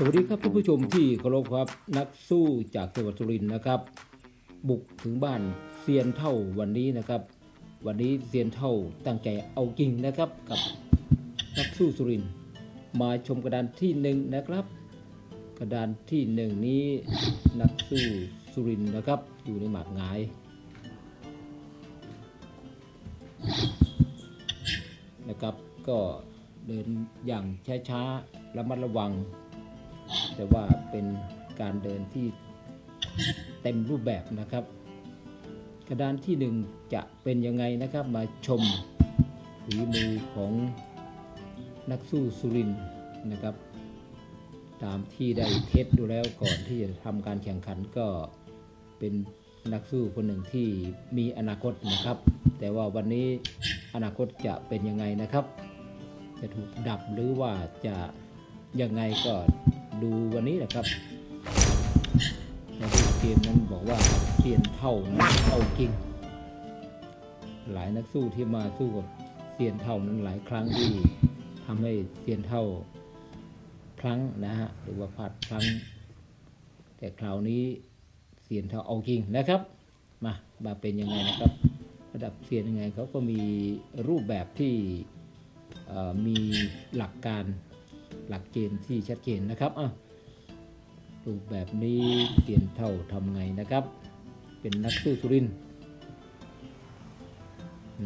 สวัสดีครับท่านผู้ชมที่เคารพครับนักสู้จากจังหวัดสุรินทร์นะครับ บุกถึงบ้านเซียนเท่าวันนี้นะครับ วันนี้เซียนเท่าตั้งใจเอาจริงนะครับกับนักสู้สุรินทร์มาชมกระดานที่หนึ่งนะครับ กระดานที่หนึ่งนี้นักสู้สุรินทร์นะครับ อยู่ในหมากงายนะครับก็เดินอย่างช้าๆระมัดระวัง แต่ว่าเป็นการเดินที่เต็มรูปแบบนะครับ กระดานที่หนึ่งจะเป็นยังไงนะครับมาชมฝีมือของนักสู้สุรินทร์นะครับ ตามที่ได้เทสดูแล้วก่อนที่จะทำการแข่งขันก็เป็นนักสู้คนหนึ่งที่มีอนาคตนะครับ แต่ว่าวันนี้อนาคตจะเป็นยังไงนะครับ จะถูกดับหรือว่าจะยังไงก็ ดูวันนี้แหละครับในเกมนั้นบอกว่าเซียนเท่านั้นเอาจริง หลายนักสู้ที่มาสู้กับเซียนเท่านั้นหลายครั้งที่ทำให้เซียนเท่าพลั้งนะฮะหรือว่าพลาดพลั้ง แต่คราวนี้เซียนเท่าเอาจริงนะครับมามาเป็นยังไงนะครับ ระดับเซียนยังไงเขาก็มีรูปแบบที่มีหลักการ หลักเกณฑ์ที่ชัดเจนนะครับอะรูปแบบนี้เซียนเท่าทำไงนะครับ เป็นนักสู้สุรินทร์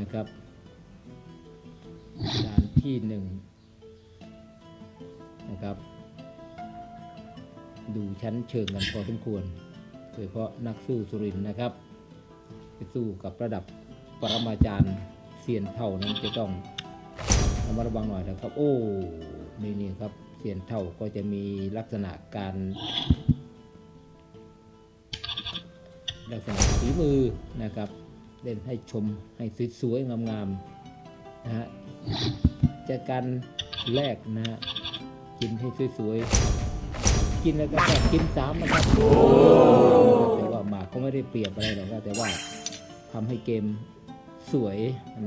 นะครับด่านที่หนึ่งนะครับดูชั้นเชิงกันพอสมควรโดยเฉพาะนักสู้สุรินทร์นะครับไปสู้กับระดับปรมาจารย์เซียนเท่านั้นจะต้องระมัดระวังหน่อยนะครับ โอ้ นี่นี่ครับเซียนเท่าก็จะมีลักษณะการ ลักษณะฝีมือนะครับ เล่นให้ชมให้สวยๆงามๆนะฮะจากการแลกนะฮะกินให้สวยๆกินแล้วก็กินสามนะครับแต่ว่าหมากก็ไม่ได้เปรียบอะไรหรอกนะแต่ว่าทำให้เกมสวย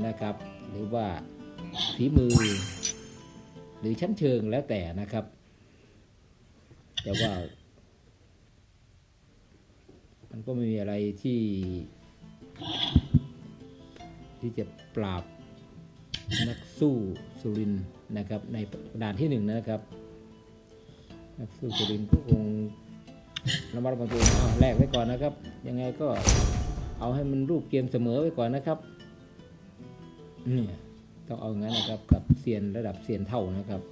นะครับ หรือว่าฝีมือ หรือชั้นเชิงแล้วแต่นะครับ แต่ว่า มันก็ไม่มีอะไรที่ ที่จะปราบนักสู้สุรินนะครับ ในด่านที่หนึ่งนะครับ นักสู้สุรินทุก็คงระมัดระวังตัวแลกไว้ก่อนนะครับ ยังไงก็เอาให้มันรูปเกมเสมอไว้ก่อนนะครับเนี่ย ต้องเอางั้นนะครับ กับเซียนระดับเซียนเท่านะครับ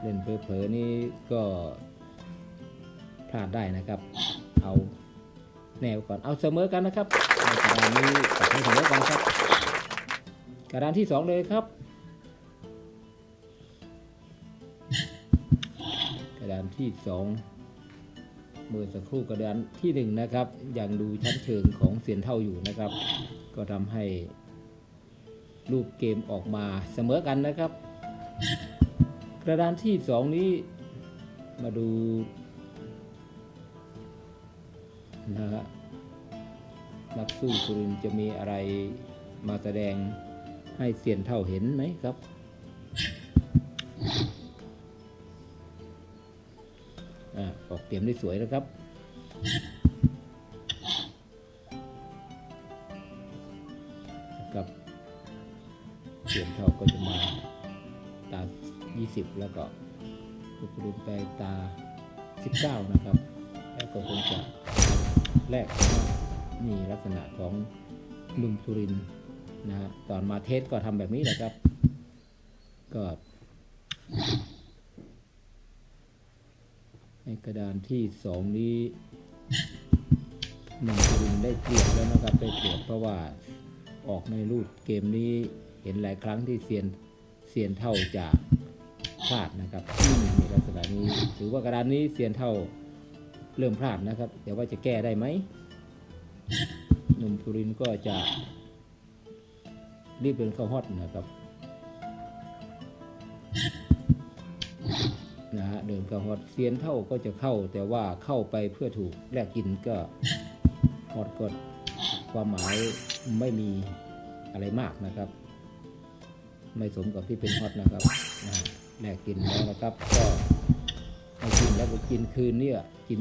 เล่นเผลอๆนี่ก็พลาดได้นะครับ เอาแนวก่อนเอาเสมอกันนะครับกระดานนี้ตัดให้เสมอกันครับ กระดานที่สองเลยครับ กระดานที่สองเมื่อสักครู่กระดานที่หนึ่งนะครับ ยังดูชั้นเชิงของเสียนเท่าอยู่นะครับ ก็ทำให้ รูปเกมออกมาเสมอกันนะครับ กระดานที่สองนี้มาดูนะฮะนักสู้สุรินจะมีอะไรมาแสดงให้เสียนเท่าเห็นไหมครับ ออกเตรียมได้สวยนะครับ สียนเท่าก็จะมาตา 20 แล้วก็สุรินทร์ไปตา 19 นะครับ แล้วก็คงจะแรกนี่ลักษณะของหนุ่มสุรินนะฮะตอนมาเทสก็ทำแบบนี้แหละครับ ก็ในกระดานที่สองนี้หนุ่มสุรินได้เปรียบแล้วนะครับได้เปรียบเพราะว่าออกในรูปเกมนี้ เห็นหลายครั้งที่เซียนเซียนเท่าจะพลาดนะครับในลักษณะนี้ถือว่ากระดานนี้เซียนเท่าเริ่มพลาดนะครับเดี๋ยวว่าจะแก้ได้ไหมหนุ่มสุรินก็จะรีบเดินเข้าฮอตนะครับนะฮะเดินเข้าฮอตเซียนเท่าก็จะเข้า แต่ว่าเข้าไปเพื่อถูกแลกกินก็ฮอตก็ความหมายไม่มีอะไรมากนะครับ ไม่สมกับที่เป็นฮอตนะครับนะแลกกินแล้วนะครับ ก็ให้กินแล้วก็กินคืนเนี่ยกิน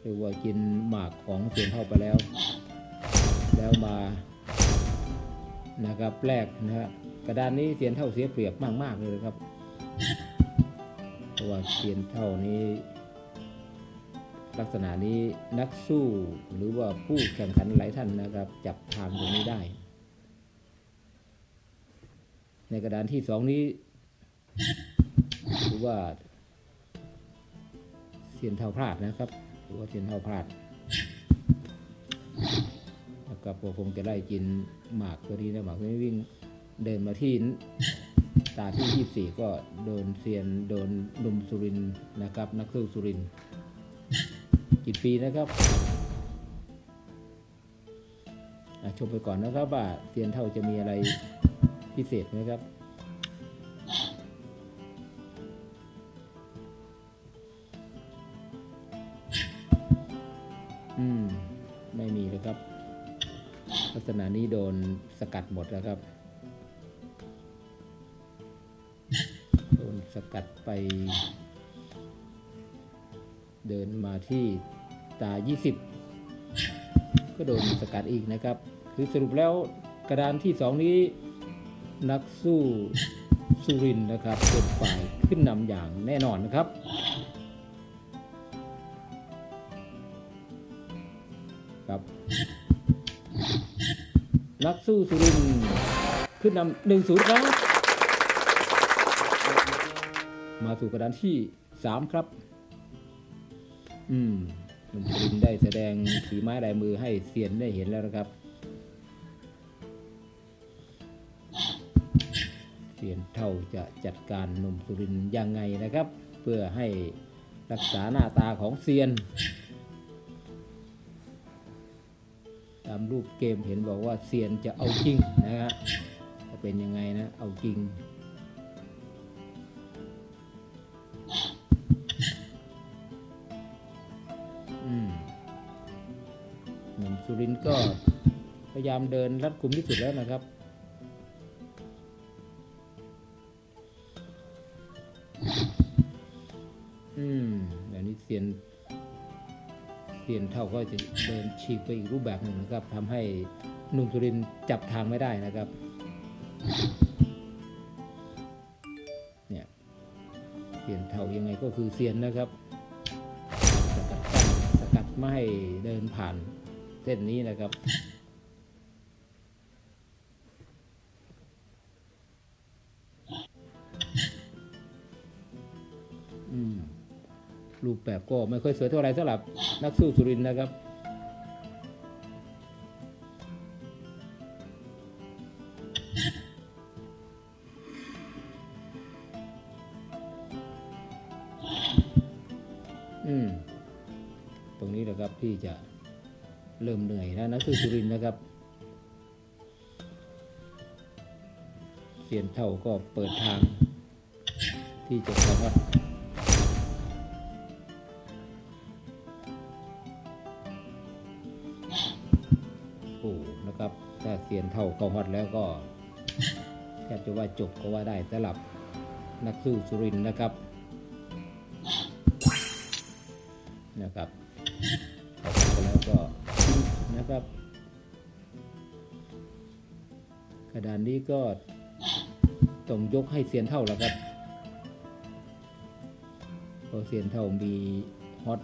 เรียกว่ากินหมากของเสียนเท่าไปแล้ว แล้วมานะครับแรกนะฮะกระดานนี้เสียนเท่าเสียเปรียบมากๆเลยนะครับเพราะว่าเสียนเท่านี้ ลักษณะนี้นักสู้หรือว่าผู้แข่งขันหลายท่านนะครับ จับทางตรงนี้ได้ ในกระดานที่สองนี้หรือว่าเสียนเท่าพลาดนะครับหรือว่าเสียนเท่าพลาดนะครับก็คงจะได้กินหมากตัวนี้นะหมากตัวนี้วิ่งเดินมาที่ตาที่24ก็โดนเซียนโดนหนุ่มสุรินนะครับ นักสู้สุรินกินฟรีนะครับชมไปก่อนนะครับว่าเซียนเท่าจะมีอะไร พิเศษไหมครับ อืม ไม่มีเลยครับ ลักษณะนี้โดนสกัดหมดแล้วครับ โดนสกัดไป เดินมาที่ตา 20 ก็โดนสกัดอีกนะครับ คือสรุปแล้วกระดานที่สองนี้ นักสู้สุรินนะครับเป็นฝ่ายขึ้นนำอย่างแน่นอนนะครับครับ นักสู้สุรินขึ้นนำหนึ่งศูนย์ครับ มาสู่กระดานที่สามครับ อืมหนุ่มสุรินได้แสดงฝีไม้ลายมือให้เซียนได้เห็นแล้วนะครับ ซียนเท่าจะจัดการหนุ่มสุรินยังไงนะครับ เพื่อให้รักษาหน้าตาของเซียน ตามรูปเกมเห็นบอกว่าเซียนจะเอาจริงนะฮะจะเป็นยังไงนะเอาจริงหนุ่มสุรินก็พยายามเดินรัดกุมที่สุดแล้วนะครับ เซียนเซียนเท่าก็จะเดินฉีกไปอีกรูปแบบหนึ่งนะครับทำให้หนุ่มสุรินจับทางไม่ได้นะครับเนี่ยเซียนเท่ายังไงก็คือเซียนนะครับ สกัดกั้นสกัดไม่ให้เดินผ่านเส้นนี้นะครับ รูปแบบก็ไม่ค่อยสวยเท่าไรสำหรับนักสู้สุรินนะครับอืมตรงนี้แหละครับที่จะเริ่มเหนื่อยนะนักสู้สุรินนะครับเสียนเท่าก็เปิดทางที่จะสามารถ นะครับ ถ้าเสียนเท่าเขาฮอตแล้วก็แทบจะว่าจบก็ว่าได้สำหรับนักสู้สุรินนะครับนะครับแล้วก็นะครับกระดานนี้ก็ต้องยกให้เสียนเท่าแล้วครับเพราะเสียนเท่ามีฮอต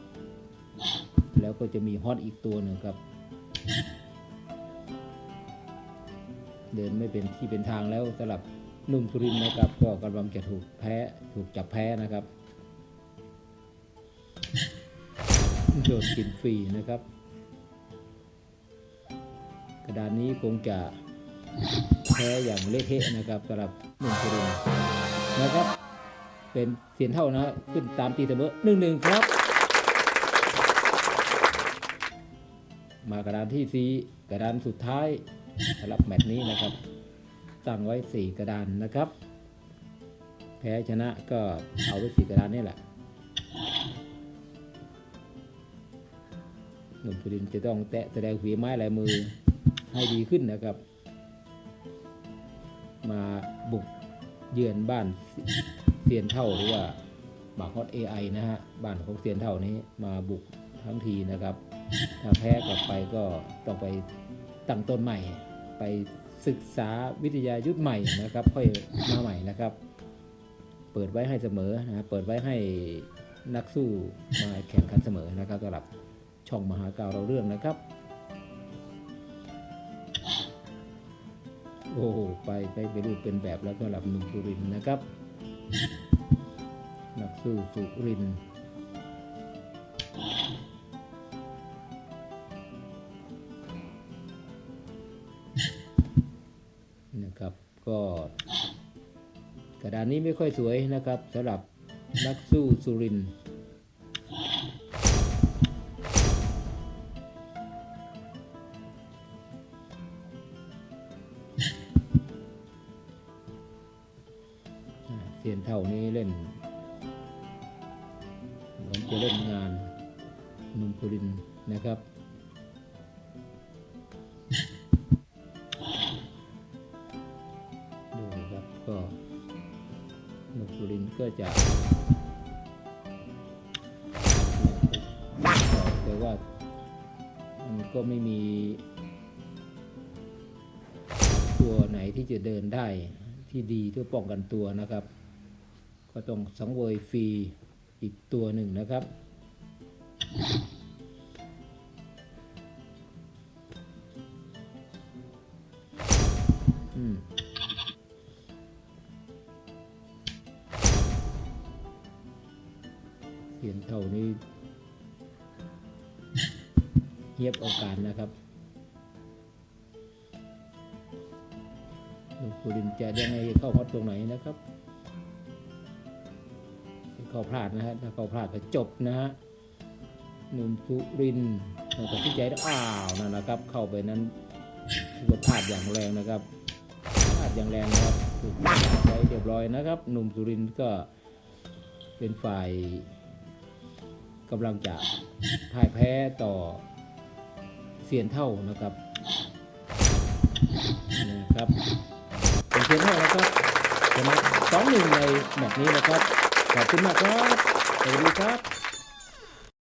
แล้วก็จะมีฮอตอีกตัวหนึ่งครับ ดินไม่เป็นที่เป็นทางแล้วสำหรับนุ่มสุรินนะครับ ก็กำลังจะถูกแพ้ถูกจับแพ้นะครับโดนกินฟรีนะครับ กระดานนี้คงจะแพ้อย่างเละเทะนะครับสำหรับนุ่มสุรินนะครับ เป็นเสียนเท่านะขึ้นตามตีเสมอหนึ่งหนึ่งครับ มากระดานที่สีกระดานสุดท้าย สำหรับแมตช์นี้นะครับ ตั้งไว้ 4 กระดานนะครับ แพ้ชนะก็เอาไว้4กระดานนี่แหละหนุ่มสุรินจะต้องแตะแสดงฝีไม้ลายมือให้ดีขึ้นนะครับ มาบุกเยือนบ้านเซียนเท่าหรือว่าบางฮอต AI นะฮะบ้านของเซียนเท่านี้มาบุกทั้งทีนะครับ ถ้าแพ้กลับไปก็ต้องไปตั้งต้นใหม่ ไปศึกษาวิทยายุทธใหม่นะครับ ค่อยมาใหม่นะครับ เปิดไว้ให้เสมอนะเปิดไว้ให้นักสู้มาแข่งขันเสมอนะครับสำหรับช่องมหาการเราเรื่องนะครับ โอ้โไปไปไปรูปเป็นแบบแล้วสำหรับหนุ่มสุรินนะครับ นักสู้สุรินทร์ ก็กระดานนี้ไม่ค่อยสวยนะครับสำหรับนักสู้สุรินเสียนเท่านี้เล่นเหมือนจะเล่นงานนุ่มสุรินนะครับ ก็จะแต่ว่ามันก็ไม่มี ตัวไหนที่จะเดินได้ที่ดีเพื่อป้องกันตัวนะครับ ก็ต้องสังเวยฟรีอีกตัวหนึ่งนะครับ เสียนเท่านี้เงียบเอาการนะครับหลวงปู่ดินจะยังไงเข้าฮอตตรงไหนนะครับเข้าพลาดนะฮะถ้าเข้าพลาดก็จบนะฮะหนุ่มสุรินทร์ตัดสินใจแล้วอ้าวนั่นนะครับ เข้าไปนั้นถือว่าพลาดอย่างแรงนะครับพลาดอย่างแรงนะครับถูกไว้เรียบร้อยนะครับ หนุ่มสุรินทร์ก็เป็นฝ่าย กำลังจะพ่ายแพ้ต่อเสียนเท่านะครับนะครับเป็นเสียนเท่านะครับชนะสองหนึ่งในแมตช์นี้นะครับขอบคุณมากครับสวัสดีครับ